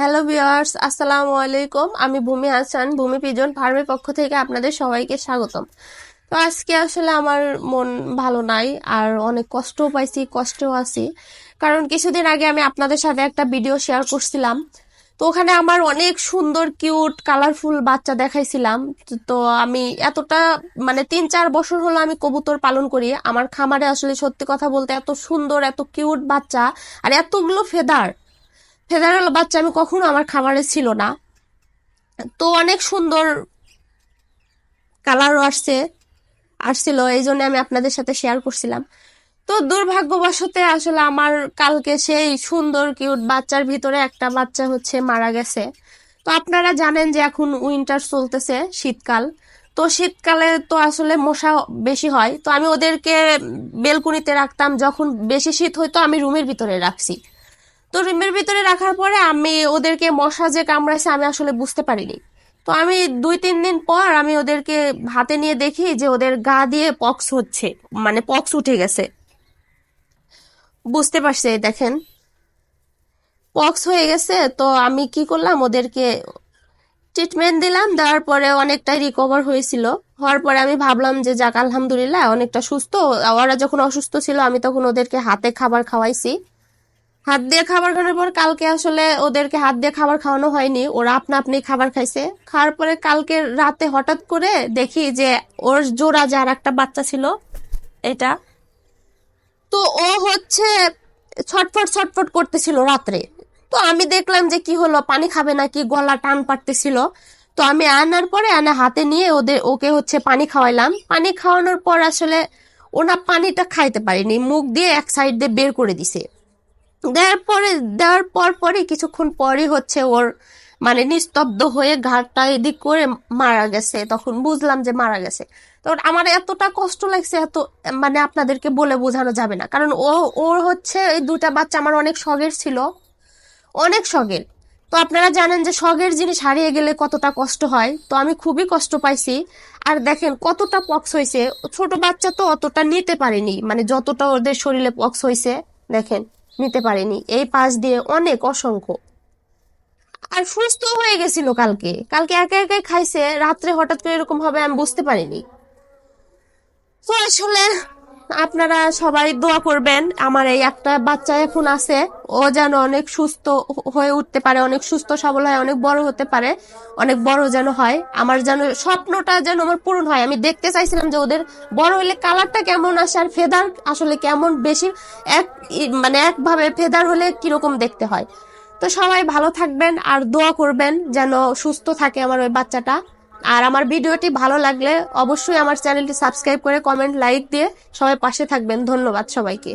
Hello viewers, আসসালামু আলাইকুম। আমি ভূমি হাসান, ভূমি পিজন ফার্মের পক্ষ থেকে আপনাদের সবাইকে স্বাগতম। তো আজকে আসলে আমার মন ভালো নাই আর অনেক কষ্টও পাইছি, কষ্টও আছি। কারণ কিছুদিন আগে আমি আপনাদের সাথে একটা ভিডিও শেয়ার করছিলাম। তো ওখানে আমার অনেক সুন্দর, কিউট, কালারফুল বাচ্চা দেখাইছিলাম। তো আমি এতটা মানে তিন চার বছর হলো আমি কবুতর পালন করি। আমার খামারে আসলে সত্যি কথা বলতে এত সুন্দর, এত কিউট বাচ্চা আর এতগুলো ফেদার। ফেদারাল বাচ্চা, আমি কখনো আমার খামারে ছিল না। তো অনেক সুন্দর কালারও আসছে, আসছিল, এই জন্য আমি আপনাদের সাথে শেয়ার করছিলাম। তো দুর্ভাগ্যবশতে আসলে আমার কালকে সেই সুন্দর কিউট বাচ্চার ভিতরে একটা বাচ্চা হচ্ছে মারা গেছে। তো আপনারা জানেন যে এখন উইন্টার চলতেছে, শীতকাল। তো শীতকালে তো আসলে মশা বেশি হয়। তো আমি ওদেরকে বেলকুনিতে রাখতাম, যখন বেশি শীত হইতো আমি রুমের ভিতরে রাখছি। তো রুমের ভিতরে রাখার পরে আমি ওদেরকে মশা যে কামড়াইছে আমি আসলে বুঝতে পারিনি। তো আমি দুই, তিন দিন পর আমি ওদেরকে হাতে নিয়ে দেখি যে ওদের গা দিয়ে পক্স হচ্ছে মানে পক্স উঠে গেছে। বুঝতে পারছি, দেখেন। পক্স হয়ে গেছে, তো আমি কি করলাম, ওদেরকে ট্রিটমেন্ট দিলাম, দেওয়ার পরে অনেকটাই রিকভার হয়েছিল। হওয়ার পরে আমি ভাবলাম যে যাক, আলহামদুলিল্লাহ, অনেকটা সুস্থ। ওরা যখন অসুস্থ ছিল, আমি তখন ওদেরকে হাতে খাবার খাওয়াইছি। হাত দিয়ে খাবার খাওয়ার পর কালকে আসলে ওদেরকে হাত দিয়ে খাবার খাওয়ানো হয়নি। ওরা আপনা আপনি খাবার খাইছে। খাওয়ার পরে কালকে রাতে হঠাৎ করে দেখি যে ওর জোড়া যার একটা বাচ্চা ছিল, এটা। তো ও হচ্ছে ছটফট ছটফট করতেছিল রাত্রে। তো আমি দেখলাম যে কি হলো, পানি খাবে নাকি, গলা টান পাড়তেছিল। তো আমি আনার পরে আনা হাতে নিয়ে ওদের ওকে হচ্ছে পানি খাওয়াইলাম। পানি খাওয়ানোর পর আসলে ওনা পানিটা খাইতে পারেনি, মুখ দিয়ে এক সাইড দিয়ে বের করে দিছে। দেওয়ার পরে, দেওয়ার পর পরে কিছুক্ষণ পরই হচ্ছে ওর মানে নিস্তব্ধ হয়ে ঘাটটা এদিক করে মারা গেছে। তখন বুঝলাম যে মারা গেছে। তো আমার এতটা কষ্ট লাগছে, এত মানে আপনাদেরকে বলে বোঝানো যাবে না। কারণ ও, ওর হচ্ছে এই দুটা বাচ্চা আমার অনেক শখের ছিল। অনেক শখের। তো আপনারা জানেন যে শখের জিনিস হারিয়ে গেলে কতটা কষ্ট হয়। তো আমি খুবই কষ্ট পাইছি। আর দেখেন কতটা পক্স হয়েছে ছোট বাচ্চা তো অতটা নিতে পারেনি। মানে যতটা ওদের শরীরে পক্স হয়েছে দেখেন। নিতে পারেনি। এই পাশ দিয়ে অনেক অসংখ্য। আর সুস্থ হয়ে গেছিল কালকে। কালকে একা একাই খাইছে, রাত্রে হঠাৎ করে এরকম হবে আমি বুঝতে পারিনি। তো আসলে আপনারা সবাই দোয়া করবেন। আমার এই একটা বাচ্চা এখন আছে। ও যেন অনেক সুস্থ হয়ে উঠতে পারে, অনেক সুস্থ সবল হয়, অনেক বড় হতে পারে, অনেক বড় যেন হয়। আমার যেন স্বপ্নটা যেন আমার পূরণ হয়। আমি দেখতে চাইছিলাম যে ওদের বড় হলে কালারটা কেমন আসে আর ফেদার আসলে কেমন বেশি এক মানে একভাবে ফেদার হলে কীরকম দেখতে হয়। তো সবাই ভালো থাকবেন আর দোয়া করবেন যেন সুস্থ থাকে আমার ওই বাচ্চাটা। আর আমার ভিডিওটি ভালো লাগলে অবশ্যই আমার চ্যানেলটি সাবস্ক্রাইব করে কমেন্ট, লাইক দিয়ে সবাই পাশে থাকবেন। ধন্যবাদ সবাইকে।